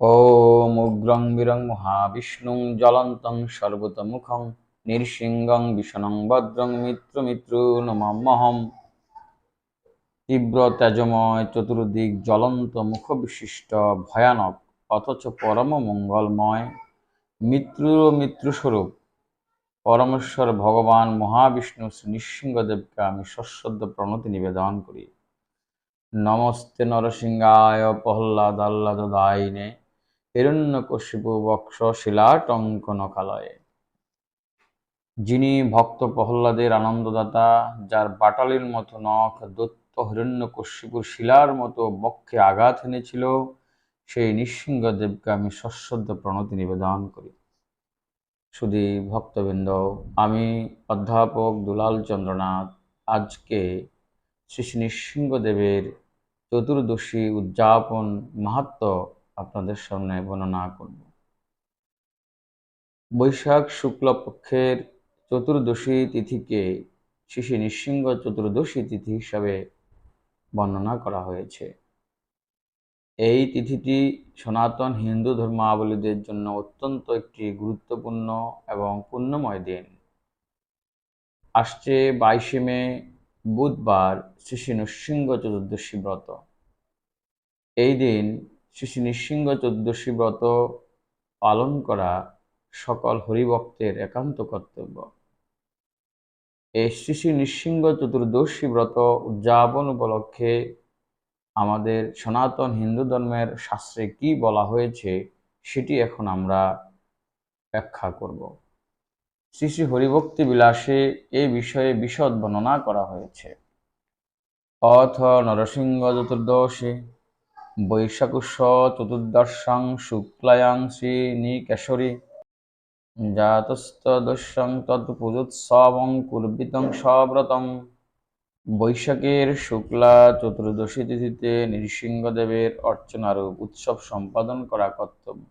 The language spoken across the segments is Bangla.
ॐ उग्रं वीरं महाविष्णुं ज्वलन्तं सर्वतोमुखं নৃসিংহং বিষণং ভদ্রং মিত্রমিত্র নমাম্যহম তীব্র তেজময় চতুর্দিক জ্বলন্ত মুখ বিশিষ্ট ভয়ানক অথচ পরম মঙ্গলময় মৃত্যু ও মৃত্যুস্বরূপ পরমেশ্বর ভগবান মহাবিষ্ণু শ্রী নৃসিংহদেবকে আমি সশ্রদ্ধ প্রণতি নিবেদন করি নমস্তে নরসিংহায় প্রহ্লাদ আহ্লাদ দায়িনে হিরণ্যকশিপু বক্ষ শিলাটঙ্ক নখালয়ে যিনি ভক্ত প্রহ্লাদের আনন্দদাতা, যার বাটালির মতো নখ দত্ত হিরণ্যকশিপুর শিলার মতো বক্ষে আঘাত এনেছিল, সেই নৃসিংহদেবকে আমি সশ্রদ্ধ প্রণতি নিবেদন করি। শুধু ভক্তবৃন্দ, আমি অধ্যাপক দুলাল চন্দ্রনাথ আজকে শ্রী নৃসিংহদেবের চতুর্দশী উদযাপন মাহাত্ম আপনাদের সামনে বর্ণনা করব। বৈশাখ শুক্লপক্ষের চতুর্দশী তিথিকে শ্রী নৃসিংহ চতুর্দশী তিথি হিসাবে বর্ণনা করা হয়েছে। এই তিথিটি সনাতন হিন্দু ধর্মাবলীদের জন্য অত্যন্ত একটি গুরুত্বপূর্ণ এবং পুণ্যময় দিন। আসছে বাইশে মে, বুধবার শ্রী নৃসিংহ চতুর্দশী ব্রত। এই দিন শ্রী নৃসিংহ চতুর্দশী ব্রত পালন করা সকল হরিভক্তের একান্ত কর্তব্য। এই শ্রী শ্রী নৃসিংহ চতুর্দশী ব্রত উদযাপন উপলক্ষে আমাদের সনাতন হিন্দু ধর্মের শাস্ত্রে কি বলা হয়েছে সেটি এখন আমরা ব্যাখ্যা করব। শ্রী শ্রী হরিভক্তি বিলাসে এই বিষয়ে বিশদ বর্ণনা করা হয়েছে। অথ নরসিংহ চতুর্দশী বৈশাখুষ চতুর্দশাং শুক্লায়াং শ্রী নিকেশরী জাতস্তদস্যং তৎপুজোৎসবং কুর্বিতং সব্রতম বৈশাখের শুক্লা চতুর্দশী তিথিতে নৃসিংহদেবের অর্চনারূপ উৎসব সম্পাদন করা কর্তব্য।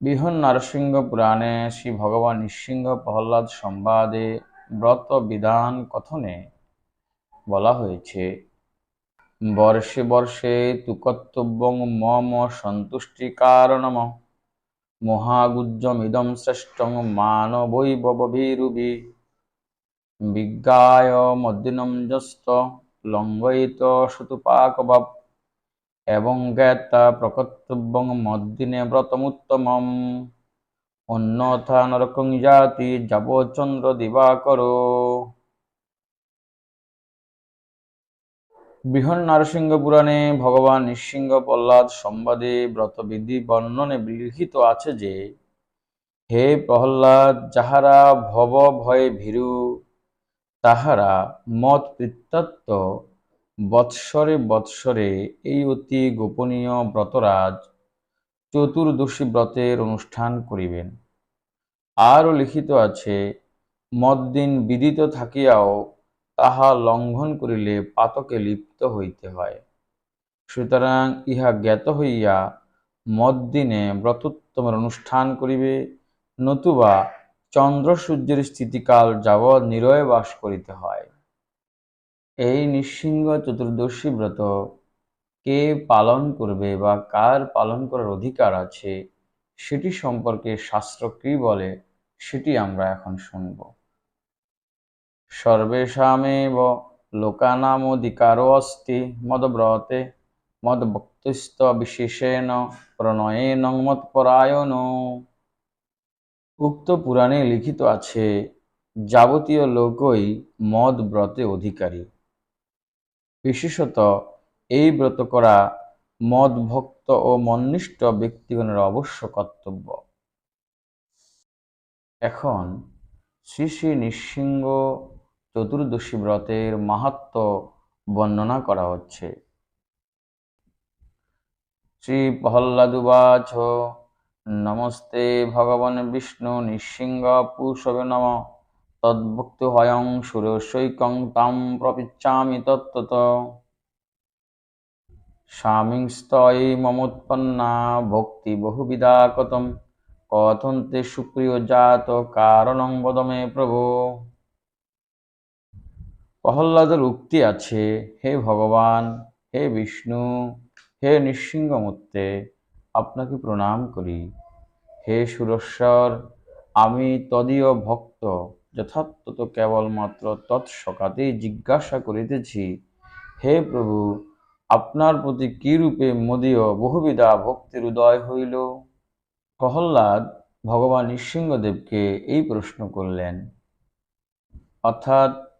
বৃহন নরসিংহ পুরাণে শ্রী ভগবান নৃসিংহ প্রহ্লাদ সংবাদে ব্রত বিধান কথনে বলা হয়েছে বর্ষে বর্ষে তু কর্তব্যং মম সন্তুষ্টি কারণম মহাগুজ্জমিদম শ্রেষ্ঠং মানবৈবভীরুভি বিজ্ঞায় মদ্দিনম যস্ত লঙ্ঘয়িত শতুপাকভাব এবং জ্ঞাতা প্রকর্তব্যং মদ্দিনে ব্রতমুত্তমম। অন্যথা নরকং জাতি যাবচন্দ্র দিবাকর। বৃহন নারসিংহ পুরাণে ভগবান নৃসিংহ প্রহ্লাদ সম্বাদে ব্রতবিধি বর্ণনে লিখিত আছে যে, হে প্রহ্লাদ, যাহারা ভব ভয়ে ভীরু, তাহারা মত পিত্তত্ব বৎসরে বৎসরে এই অতি গোপনীয় ব্রতরাজ চতুর্দশী ব্রতের অনুষ্ঠান করিবেন। আরও লিখিত আছে, মদ্দিন বিদিত থাকিয়াও তাহা লঙ্ঘন করিলে পাতকে লিপ্ত হইতে হয়। সুতরাং ইহা জ্ঞাত হইয়া মদ্দিনে ব্রতোত্তমের অনুষ্ঠান করিবে, নতুবা চন্দ্র সূর্যের স্থিতিকাল যাবৎ নিরয়ে বাস করিতে হয়। এই নৃসিংহ চতুর্দশী ব্রত কে পালন করবে বা কার পালন করার অধিকার আছে, সেটি সম্পর্কে শাস্ত্র কি বলে সেটি আমরা এখন শুনব। সর্বেষামেব লোকানামধিকারো অস্তি, মদব্রতে মদভক্তস্ত বিশেষেণ প্রণয়েন মৎপরায়ণ। উক্ত পুরাণে লিখিত আছে, যাবতীয় লোকই মদ ব্রতে অধিকারী। বিশেষত এই ব্রত করা মদ ভক্ত ও মন্নিষ্ঠ ব্যক্তিগণের অবশ্য কর্তব্য। এখন শ্রী শ্রী নৃসিংহ চতুর্দশী ব্রতের মাহাত্ম বর্ণনা করা হচ্ছে। শ্রী প্রহ্লাদুবাচ নমস্তে ভগবান বিষ্ণু নৃসিংহ পুষবে নম। তদ্ভক্তি হয়ং সুরসৈকং তাম প্রপিচ্ছামি তত্ত্বত। স্বামীস্তয়ী মমোৎপন্না ভক্তি বহুবিধা কতম। কথন্তে সুপ্রিয় জাত কারণং বদমে প্রভু। প্রহ্লাদের উক্তি আছে, হে ভগবান, হে বিষ্ণু, হে নৃসিংহমূর্তে, আপনাকে প্রণাম করি। হে সুরেশ্বর, আমি তদীয় ভক্ত, যথার্থত কেবলমাত্র তৎসকাতেই জিজ্ঞাসা করিতেছি। হে প্রভু, আপনার প্রতি কি রূপে মদীয় বহুবিধা ভক্তির উদয় হইল? প্রহ্লাদ ভগবান নৃসিংহদেবকে এই প্রশ্ন করলেন। অর্থাৎ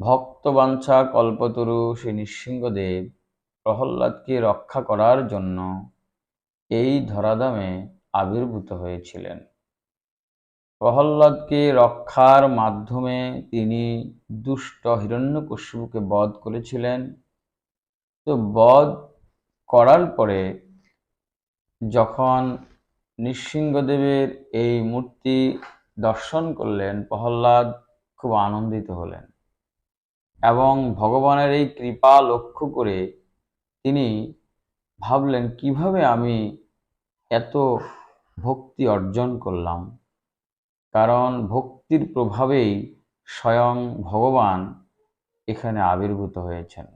ভক্তবাঞ্ছা কল্পতরু শ্রী নৃসিংহদেব, প্রহ্লাদকে রক্ষা করার জন্য এই ধরাধামে আবির্ভূত হয়েছিলেন। প্রহ্লাদকে রক্ষার মাধ্যমে তিনি দুষ্ট হিরণ্যকশ্যপুকে বধ করেছিলেন। তো বধ করার পরে যখন নৃসিংহদেবের এই মূর্তি দর্শন করলেন, প্রহ্লাদ খুব আনন্দিত হলেন। এবং ভগবানের এই কৃপা লক্ষ্য করে তিনি ভাবলেন, কীভাবে আমি এত ভক্তি অর্জন করলাম? কারণ ভক্তির প্রভাবেই স্বয়ং ভগবান এখানে আবির্ভূত হয়েছেন।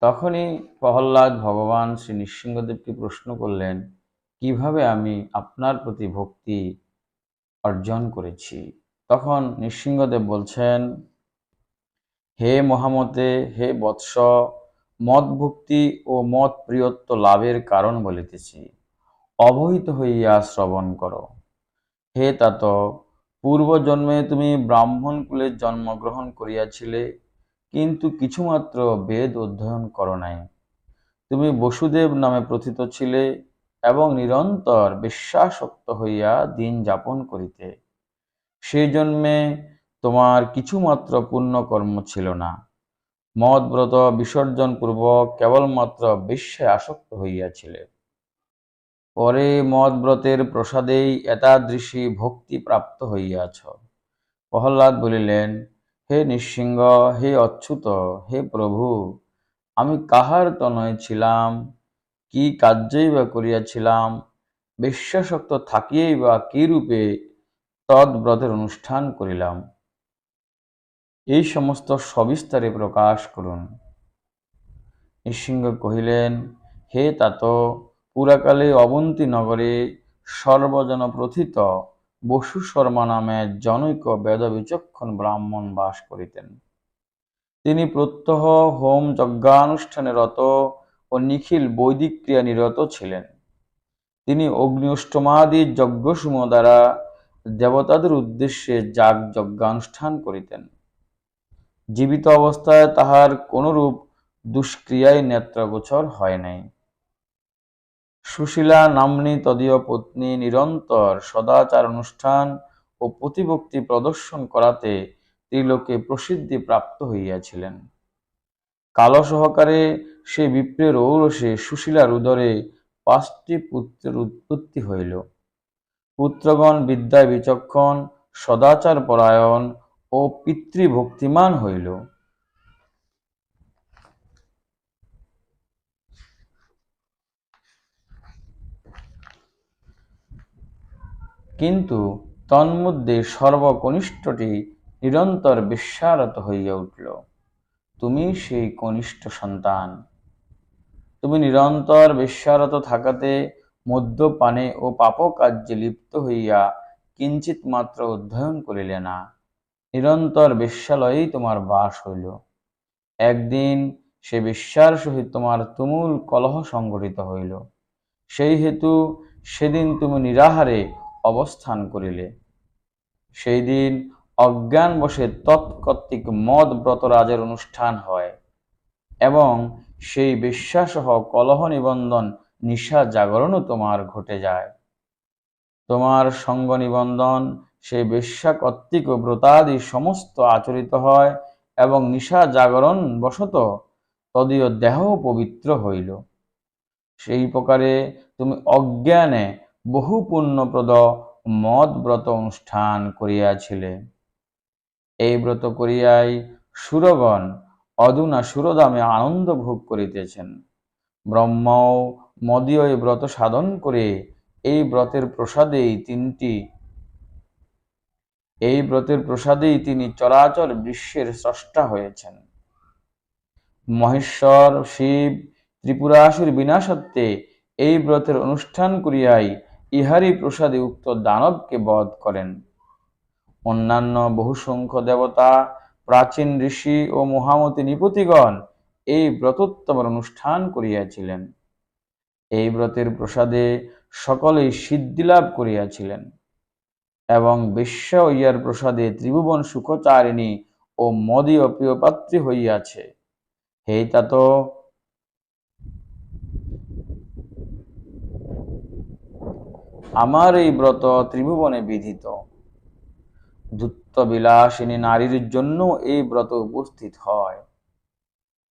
তখনই প্রহ্লাদ ভগবান শ্রী নৃসিংহদেবকে প্রশ্ন করলেন, কীভাবে আমি আপনার প্রতি ভক্তি অর্জন করেছি? তখন নৃসিংহদেব বলছেন হে মহামতে, হে বৎস মত ভক্তি ও মত প্রিয়ত্ব লাভের কারণ বলিতেছি। অবহিত হইয়া শ্রবণ করো। হে তাত, পূর্বজন্মে তুমি ব্রাহ্মণ কুলে জন্মগ্রহণ করিয়াছিলে, কিন্তু কিছুমাত্র বেদ অধ্যয়ন করো নাই। তুমি বসুদেব নামে প্রথিত ছিলে এবং নিরন্তর বিশ্বাসক্ত হইয়া দিন যাপন করিতে। সেই জন্মে তোমার কিছুমাত্র পুণ্যকর্ম ছিল না। মদ ব্রত বিসর্জন পূর্বক কেবলমাত্র বিশ্বে আসক্ত হইয়াছিলে। পরে মদ ব্রতের প্রসাদেই এতাদৃশী ভক্তি প্রাপ্ত হইয়াছ। প্রহ্লাদ বলিলেন, হে নৃসিংহ, হে অচ্যুত, হে প্রভু, আমি কাহার তনয় ছিলাম? কি কার্যই বা করিয়াছিলাম? বিশ্বাসক্ত থাকিয়েই বা কি রূপে তদ্ব্রতের অনুষ্ঠান করিলাম? এই সমস্ত সবিস্তারে প্রকাশ করুন। নৃসিংহ কহিলেন, হে তাত, পুরাকালে অবন্তী নগরে সর্বজন প্রথিত বসু শর্মা নামে জনৈক বেদ বিচক্ষণ ব্রাহ্মণ বাস করিতেন। তিনি প্রত্যহ হোম যজ্ঞানুষ্ঠানে রত ও নিখিল বৈদিক ক্রিয়া নিরত ছিলেন। তিনি অগ্নি অষ্টমাদি যজ্ঞসমূহ দ্বারা দেবতাদের উদ্দেশ্যে যাগ যজ্ঞানুষ্ঠান করিতেন। জীবিত অবস্থায় তাহার কোনরূপ দুষ্ক্রিয়ায় নেত্রগোচর হয় নাই। সুশীলা, নাম্নী, তদীয় পত্নী নিরন্তর সদাচার অনুষ্ঠান ও প্রতিভক্তি প্রদর্শন করাতে ত্রিলোকে প্রসিদ্ধি প্রাপ্ত হইয়াছিলেন। কালো সহকারে সে বিপ্রের ঔরসে সুশীলার উদরে পাঁচটি পুত্রের উৎপত্তি হইল। পুত্রগণ বিদ্যায় বিচক্ষণ, সদাচার পরায়ণ ও পিতৃভক্তিমান হইল। কিন্তু তন্মধ্যে সর্বকনিষ্ঠটি নিরন্তর বিশ্বারত হইয়া উঠল, তুমি সেই কনিষ্ঠ সন্তান। তুমি নিরন্তর বিশ্বারত থাকাতে মদ্যপানে ও পাপকার্যে লিপ্ত হইয়া কিঞ্চিত মাত্র অধ্যয়ন করিলে না। নিরন্তর বিশ্বালয়েই তোমার বাস হইল। একদিন সে বিশ্বার সহিত তোমার তুমুল কলহ সংগঠিত হইল। সেই হেতু সেদিন তুমি নিরাহারে অবস্থান করিলে। সেই দিন অজ্ঞান বসে তৎকর্তৃক মদ ব্রতরাজের অনুষ্ঠান হয় এবং সেই বিশ্বাসহ কলহ নিবন্ধন নিশা জাগরণও তোমার ঘটে যায়। তোমার সঙ্গ নিবন্ধন সেই বেশ্যা কর্তৃক ব্রতাদি সমস্ত আচরিত হয় এবং নিশা জাগরণ বশত তদীয় দেহ পবিত্র হইল। সেই প্রকারে তুমি অজ্ঞানে বহু পুণ্যপ্রদ মদ ব্রত অনুষ্ঠান করিয়াছিলে। এই ব্রত করিয়াই সুরগণ অদুনা সুরদামে আনন্দ ভোগ করিতেছেন। ব্রহ্মও মদীয় ব্রত সাধন করে এই ব্রতের প্রসাদেই তিনটি এই ব্রতের প্রসাদেই তিনি চরাচর বিশ্বের স্রষ্টা হয়েছেন। মহেশ্বর, শিব, ত্রিপুরাসুর বিনাশত্বে এই ব্রতের অনুষ্ঠান করিয়াই ইহারি প্রসাদে উক্ত দানবকে বধ করেন। অন্যান্য বহুসংখ্য দেবতা, প্রাচীন ঋষি ও মহামতি নিপতিগণ এই ব্রতোত্তমের অনুষ্ঠান করিয়াছিলেন। এই ব্রতের প্রসাদে সকলেই সিদ্ধিলাভ করিয়াছিলেন। এবং বিশ্ব ইয়ার প্রসাদে ত্রিভুবন সুখচারিণী ও মদীয় প্রিয়পাত্রী হইয়াছে। হে তাত আমার এই ব্রত ত্রিভুবনে বিধিত। ধূত্ত বিলাসিনী নারীর জন্য এই ব্রত উপস্থিত হয়।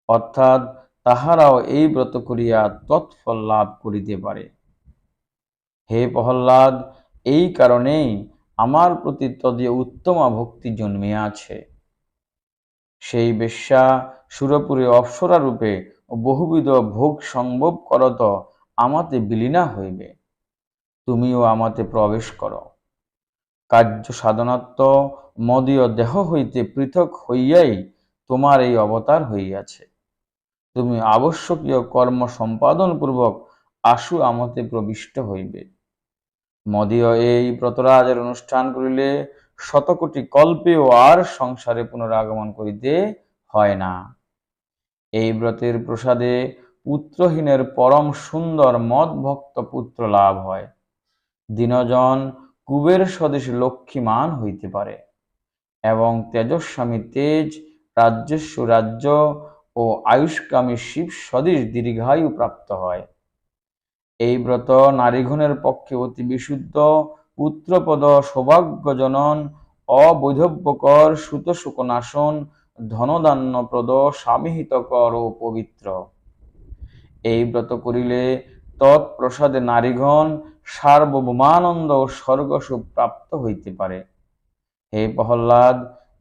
অর্থাৎ তাহারাও এই ব্রত করিয়া তৎফল লাভ করিতে পারে। হে প্রহ্লাদ, এই কারণেই আমার প্রতি তদীয় উত্তমা ভক্তি জন্মিয়াছে সেই বেশ্যা সুরপুরে অপ্সরা রূপে বহুবিধ ভোগ সম্ভব করত আমাতে বিলীনা হইবে। তুমিও আমাতে প্রবেশ করো। কার্য সাধনাত্ম মদীয় দেহ হইতে পৃথক হইয়াই তোমার এই অবতার হইয়াছে। তুমি আবশ্যকীয় কর্ম সম্পাদন পূর্বক আশু আমতে প্রবিষ্ট হইবে। মদীয় এই ব্রতরাজের অনুষ্ঠান করিলে শতকোটি কল্পেও আর সংসারে পুনরাগমন করিতে হয় না। এই ব্রতের প্রসাদে পুত্রহীনের পরম সুন্দর মদ ভক্ত পুত্র লাভ হয়। দিনজন কুবের স্বদেশ লক্ষ্মীমান হইতে পারে এবং তেজস্বামী তেজ রাজ্যস্ব রাজ্য ও আয়ুষ্কামী শিব স্বদেশ দীর্ঘায়ু প্রাপ্ত হয়। এই ব্রত নারীগণের পক্ষে অতি বিশুদ্ধ, পুত্রপদ, সৌভাগ্যজনন, অবৈধব্যকর সুত সুকনাশন ধনদান্যপ্রদ স্বামীহিতকর ও পবিত্র। এই ব্রত করিলে তৎপ্রসাদে নারীগণ সার্বভৌমানন্দ ও স্বর্গসুখ প্রাপ্ত হইতে পারে। হে প্রহ্লাদ,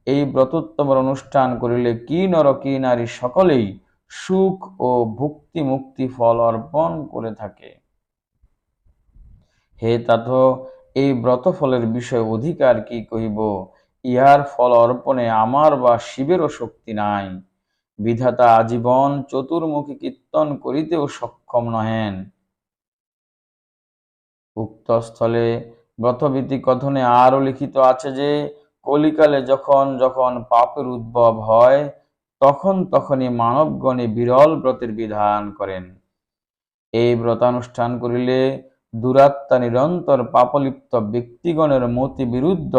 এই ব্রতোত্তমের অনুষ্ঠান করিলে কি নর কি নারী সকলেই সুখ ও ভুক্তি মুক্তি ফল অর্পণ করে থাকে। হে তাত এই ব্রত ফলের বিষয় অধিকার কি কহিব? ইহার ফল অর্পণে আমার বা শিবেরও শক্তি নাই। বিধাতা আজীবন চতুর্মুখী কীর্তন করিতেও সক্ষম নহেন। উক্ত স্থলে ব্রতভীতি কথনে আরও লিখিত আছে যে, কলিকালে যখন যখন পাপের উদ্ভব হয়, তখন তখনই মানবগণে বিরল ব্রতের বিধান করেন। এই ব্রতানুষ্ঠান করিলে দুরাত্মা নিরন্তর পাপলিপ্ত ব্যক্তিগণের মতি বিরুদ্ধ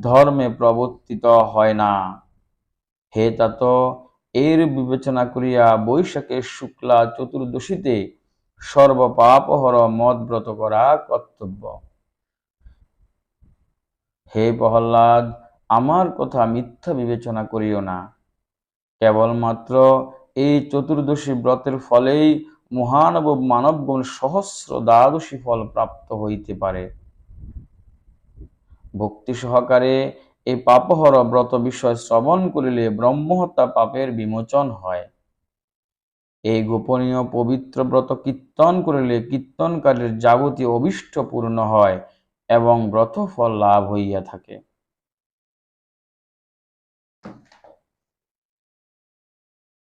ধর্মে প্রবর্তিত হয় না। হে তাত, এর বিবেচনা করিয়া বৈশাখের শুক্লা চতুর্দশীতে সর্বপাপহর মদ ব্রত করা কর্তব্য। হে প্রহ্লাদ, আমার কথা মিথ্যা বিবেচনা করিও না। কেবলমাত্র এই চতুর্দশী ব্রতের ফলেই মহানব মানবগণ সহস্র দ্বাদশী ফল প্রাপ্ত হইতে পারে। ভক্তি সহকারে এই পাপহর ব্রত বিষয় শ্রবণ করিলে ব্রহ্মহত্যা পাপের বিমোচন হয়। এই গোপনীয় পবিত্র ব্রত কীর্তন করিলে কীর্তনকারীর যাবতীয় অভিষ্ট পূর্ণ হয় এবং ব্রত ফল লাভ হইয়া থাকে।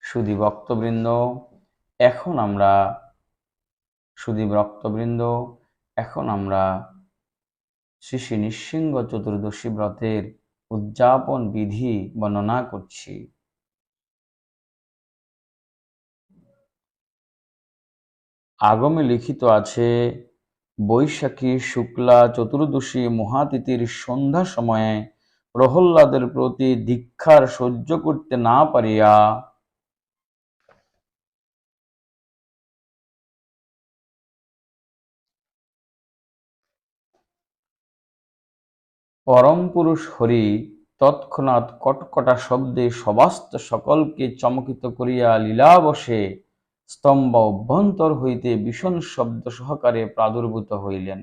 সুদী ভক্তবৃন্দ এখন আমরা সুদী ভক্তবৃন্দ এখন আমরা শ্রী শ্রী নৃসিংহ চতুর্দশী ব্রতের উদযাপন বিধি বর্ণনা করছি। আগমে লিখিত আছে, বৈশাখী শুক্লা চতুর্দশী মহাতিথির সন্ধ্যা সময়ে প্রহল্লাদের প্রতি দীক্ষার সহ্য করতে না পারিয়া পরম পুরুষ হরি তৎক্ষণাৎ কটকটা শব্দে সবাস্ত সকলকে চমকিত করিয়া লীলাবশে স্তম্ভ অভ্যন্তর হইতে ভীষণ শব্দ সহকারে প্রাদুর্ভূত হইলেন।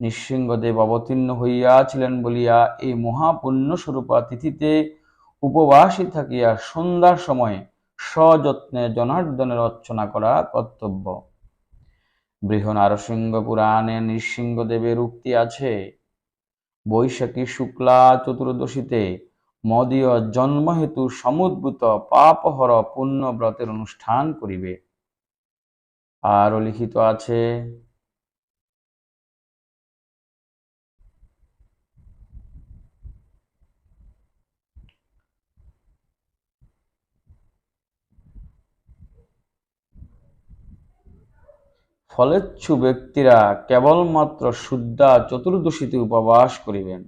নৃসিংহদেব অবতীর্ণ হইয়াছিলেন বলিয়া এই মহাপুণ্যস্বরূপা তিথিতে উপবাসী থাকিয়া সন্ধ্যার সময় সযত্নে জনার্দনের অর্চনা করা কর্তব্য। বৃহনারসিংহ পুরাণে নৃসিংহদেবের উক্তি আছে বৈশাখী শুক্লা চতুর্দশীতে মদীয় জন্মহেতু সমুদ্ভূত পাপহর পুণ্য ব্রতের অনুষ্ঠান করিবে। আরও লিখিত আছে ফলেচ্ছু ব্যক্তিরা কেবলমাত্র শুদ্ধা চতুর্দশীতে উপবাস করিবেন।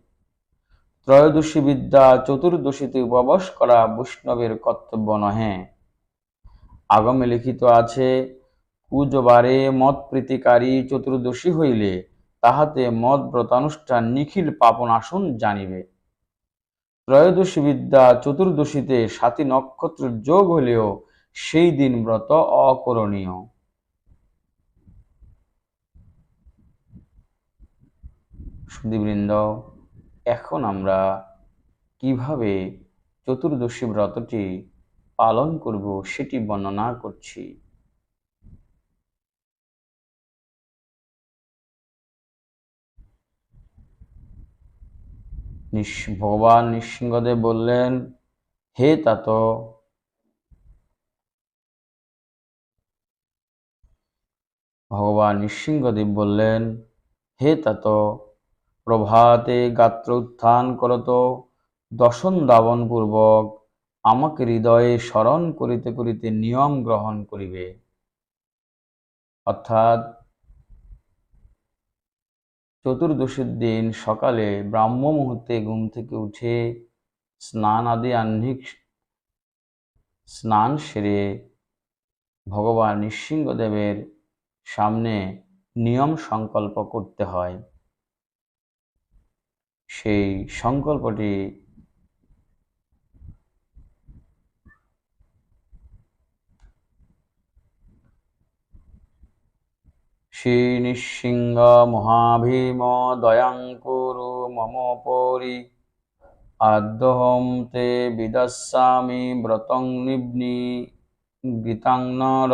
ত্রয়োদশী বিদ্যা চতুর্দশীতে উপবাস করা বৈষ্ণবের কর্তব্য নহে। আগমে লিখিত আছে কুজবারে মত প্রীতিকারী চতুর্দশী হইলে তাহাতে মদ ব্রতানুষ্ঠান নিখিল পাপনাশন জানিবে। ত্রয়োদশী বিদ্যা চতুর্দশীতে সাতী নক্ষত্রের যোগ হলেও সেই দিন ব্রত অকরণীয়। সুদীবৃন্দ এখন আমরা কীভাবে চতুর্দশী ব্রতটি পালন করব সেটি বর্ণনা করছি। ভগবান নৃসিংহদেব বললেন, হে তাত, ভগবান নৃসিংহদেব বললেন, হে তাত প্রভাতে গাত্র উত্থান করত দশন দাবন পূর্বক আমাকে হৃদয়ে স্মরণ করিতে করিতে নিয়ম গ্রহণ করিবে। অর্থাৎ চতুর্দশীর দিন সকালে ব্রাহ্ম মুহূর্তে ঘুম থেকে উঠে স্নান আদি আহ্নিক স্নান সেরে ভগবান নৃসিংহদেবের সামনে নিয়ম সংকল্প করতে হয়। সেই সংকল্পটি শ্রীনিঃসিংহ মহাভীম দয়াং মম পরি আদ্যহম তে বিদস্যামি ব্রতং নিব্নি গীতাঙ্গর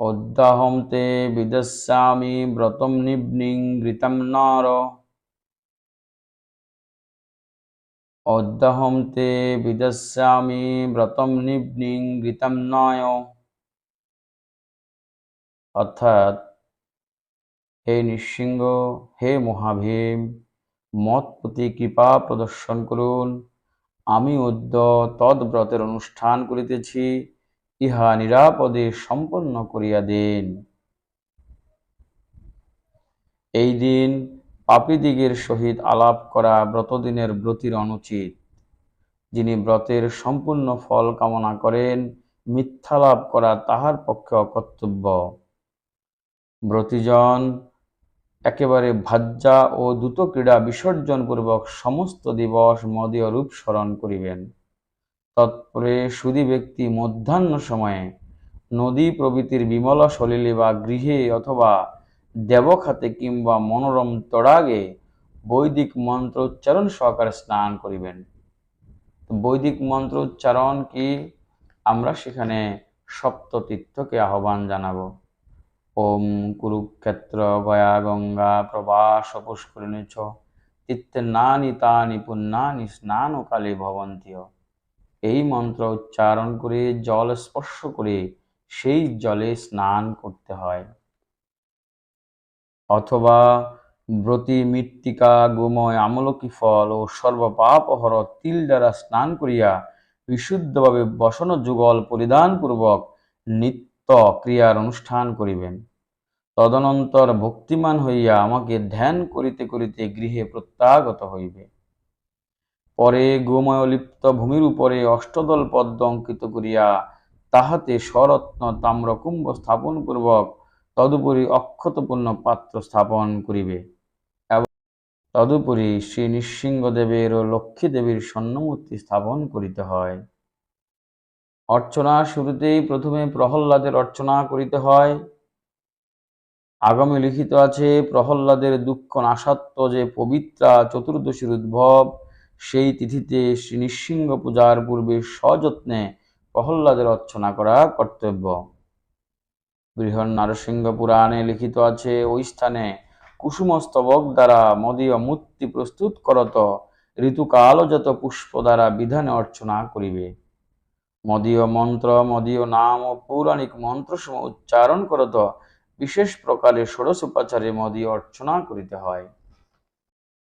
অদ্যাহম তে বিদস্যামি ব্রতম নিব্নিং ঘৃতম নর। অদ্যাহম তে বিদস্যামি ব্রতম নিব্নিং ঘৃতম নয়। অর্থাৎ হে নৃসিংহ, হে মহাভীম, মত প্রতি কৃপা প্রদর্শন করুন। আমি অদ্য তদ্ব্রতের অনুষ্ঠান করিতেছি। ইহা নিরাপদে সম্পন্ন করিয়া দেন। এই দিন পাপীদিগের সহিত আলাপ করা ব্রতদিনের ব্রতির অনুচিত। যিনি ব্রতের সম্পূর্ণ ফল কামনা করেন, মিথ্যা লাভ করা তাহার পক্ষে অকর্তব্য। ব্রতিজন একেবারে ভাজ্যা ও দ্রুত ক্রীড়া বিসর্জনপূর্বক সমস্ত দিবস মদীয় রূপ স্মরণ করিবেন। তৎপরে সুদী ব্যক্তি মধ্যাহ্ন সময়ে নদী প্রভৃতির বিমল সলিলে বা গৃহে অথবা দেবখাতে কিংবা মনোরম তড়াগে বৈদিক মন্ত্র উচ্চারণ সহকারে স্নান করিবেন। বৈদিক মন্ত্র উচ্চারণ কি? আমরা সেখানে সপ্ততীর্থকে আহ্বান জানাব। ওম কুরুক্ষেত্র গয়া গঙ্গা প্রবাস পুষ্করিণী চ। তীর্থে নানি তানি পুণ্যানি স্নানকালে ভবন্তীয় এই মন্ত্র উচ্চারণ করে জল স্পর্শ করে সেই জলে স্নান করতে হয়। অথবা ব্রতী মৃত্তিকা গোময় আমলকি ফল ও সর্বপাপহর তিল দ্বারা স্নান করিয়া বিশুদ্ধভাবে বসন যুগল পরিধানপূর্বক নিত্য ক্রিয়ার অনুষ্ঠান করিবেন। তদনন্তর ভক্তিমান হইয়া আমাকে ধ্যান করিতে করিতে গৃহে প্রত্যাগত হইবে। পরে গোময় লিপ্ত ভূমির উপরে অষ্টদল পদ্ম অঙ্কিত করিয়া তাহাতে স্বরত্ন তাম্রকুম্ভ স্থাপন পূর্বক তদুপরি অক্ষতপূর্ণ পাত্র স্থাপন করিবে। এবং তদুপরি শ্রী নৃসিংহদেবের ও লক্ষ্মী দেবীর স্বর্ণমূর্তি স্থাপন করিতে হয়। অর্চনা শুরুতেই প্রথমে প্রহ্লাদের অর্চনা করিতে হয়। আগামী লিখিত আছে, প্রহ্লাদের দুঃখ নাসাত্ম যে পবিত্রা চতুর্দশীর উদ্ভব সেই তিথিতে নৃসিংহ পূজার পূর্বে সযত্নে প্রহ্লাদের অর্চনা করা কর্তব্য। বৃহৎ নারসিংহ পুরাণে লিখিত আছে, ওই স্থানে কুসুমস্তবক দ্বারা মদীয় মূর্তি প্রস্তুত করত ঋতুকালজাত পুষ্প দ্বারা বিধানে অর্চনা করিবে। মদীয় মন্ত্র, মদীয় নাম ও পৌরাণিক মন্ত্রসমূহ উচ্চারণ করত, বিশেষ প্রকারে ষোড়শ উপাচারে মদীয় অর্চনা করিতে হয়।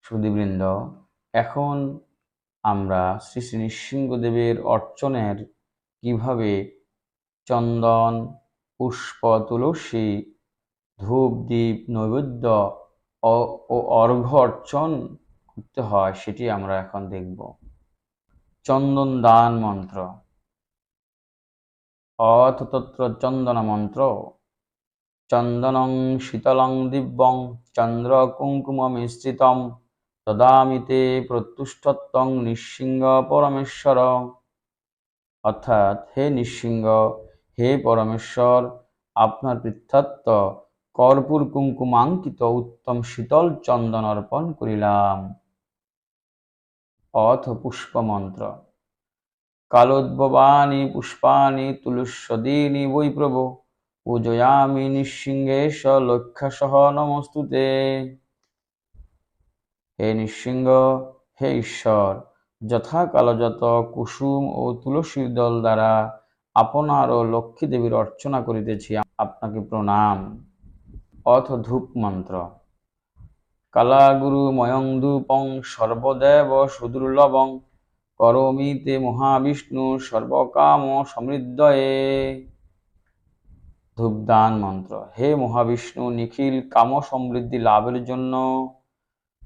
সুদীবৃন্দ এখন আমরা শ্রী শ্রী নৃসিংহদেবের অর্চনের কীভাবে চন্দন, পুষ্প, তুলসী, ধূপ দ্বীপ নৈবেদ্য ও- অর্ঘ্য অর্চন করতে হয় সেটি আমরা এখন দেখব। চন্দন দান মন্ত্র। অথ তত্র চন্দন মন্ত্র। চন্দনং শীতলং দিব্যং চন্দ্র কুঙ্কুম মিশ্রিতম তদামিতে প্রত্যুষ্ঠত্বং নিঃসিংহ পরমেশ্বর। অর্থাৎ হে নিঃসিংহ, হে পরমেশ্বর, আপনার পৃথ্বত্ব কর্পূর কুঙ্কুমাঙ্কিত উত্তম শীতল চন্দন অর্পণ করিলাম। অথ পুষ্পমন্ত্র। কালোদ্ভবানি পুষ্পানি তুলস্যদীনি বৈ প্রভু, পূজয়ামি নিঃসিংহেশ লক্ষ্যসহ নমস্তুতে। হে নিঃসিংহ, হে ঈশ্বর যথাকালযত কুসুম ও তুলসীর দল দ্বারা আপনার ও লক্ষ্মী দেবীর অর্চনা করিতেছি আপনাকে প্রণাম। অথ ধূপ মন্ত্র। কালাগুরু ময়ং ধূপং সর্বদেব সুদুর্লভং করমিতে মহাবিষ্ণু সর্বকাম সমৃদ্ধয়ে। ধূপদান মন্ত্র। হে মহাবিষ্ণু, নিখিল কাম সমৃদ্ধি লাভের জন্য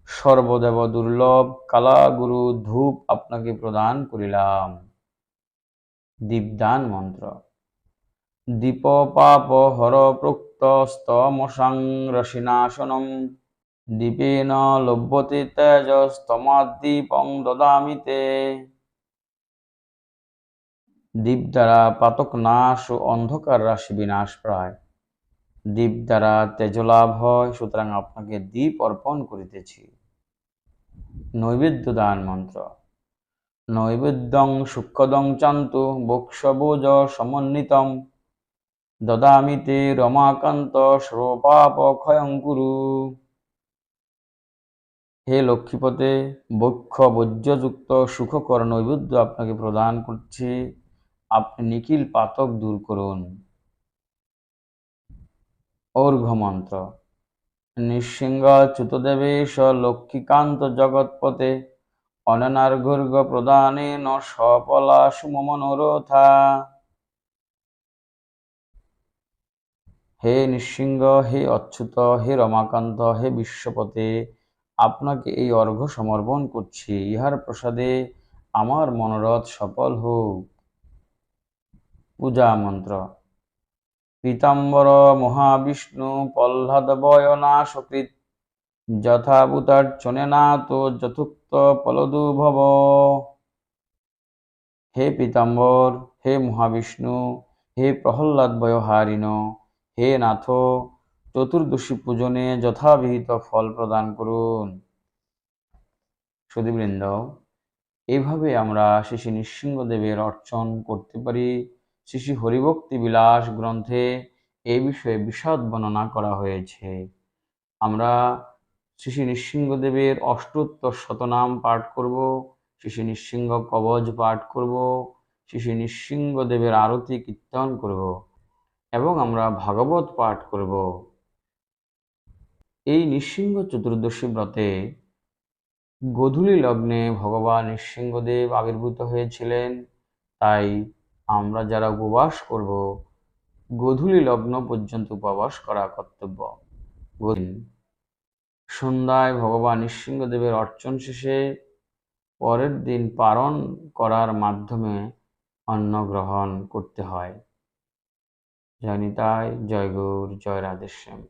সর্বদেব দুর্লভ কালাগুরু ধূপ আপনাকে প্রদান করিলাম। দীপদান মন্ত্র। দীপ পাপ হর প্রোক্ত স্তমসাং রসিনাশনম দীপেন লভ্যতে তেজ স্তমাদ্দীপং দদামি তে। দীপ দ্বারা পাতক নাশ ও অন্ধকার রাশি বিনাশ প্রায়। দীপ দ্বারা তেজলাভ হয়, সুতরাং আপনাকে দীপ অর্পণ করিতেছি। নৈবেদ্য দান মন্ত্র। নৈবেদ্যং সূক্ষ্মদং চান্তু বক্ষবোজ সমন্বিতম। দদামি তে রমাকান্ত সর্বপাপ ক্ষয়ং কুরু। হে লক্ষ্মীপতে, বক্ষ বজ্রযুক্ত সুখকর নৈবেদ্য আপনাকে প্রদান করছি। আপনি নিখিল পাতক দূর করুন। অর্ঘ মন্ত্র নৃসিংহ চ্যুতদেবেশ লক্ষ্মীকান্ত জগৎপতে অননার্ঘর্ঘ প্রদানেন সপলা সুমনোরথা হে নৃসিংহ, হে অচ্যুত, হে রমাকান্ত, হে বিশ্বপতে, আপনাকে এই অর্ঘ্য সমর্পণ করছি। ইহার প্রসাদে আমার মনোরথ সফল হোক। পূজা মন্ত্র। পীতাম্বর মহাবিষ্ণু প্রহ্লাদ না তো যথুক্ত পলদু ভব হে পীতাম্বর, হে মহাবিষ্ণু, হে প্রহ্লাদ বয়হারিণ, হে নাথ, চতুর্দশী পূজনে যথাবিহিত ফল প্রদান করুন। সুদীবৃন্দ এইভাবে আমরা শ্রী নৃসিংহদেবের অর্চন করতে পারি। শ্রী হরিভক্তি বিলাস গ্রন্থে এই বিষয়ে বিশদ বর্ণনা করা হয়েছে। আমরা শ্রী নৃসিংহদেবের অষ্টোত্তর শতনাম পাঠ করব শ্রী নৃসিংহ কবচ পাঠ করব শ্রী নৃসিংহদেবের আরতি কীর্তন করব এবং আমরা ভাগবত পাঠ করব। এই নৃসিংহ চতুর্দশী ব্রতে গধূলি লগ্নে ভগবান নৃসিংহদেব আবির্ভূত হয়েছিলেন, তাই আমরা যারা উপবাস করব, গোধূলি লগ্ন পর্যন্ত উপবাস করা কর্তব্য। সন্ধ্যায় ভগবান নৃসিংহদেবের অর্চন শেষে পরের দিন পারণ করার মাধ্যমে অন্ন গ্রহণ করতে হয়। জয় নিতাই জয় গৌর, জয় রাধেশ্যাম।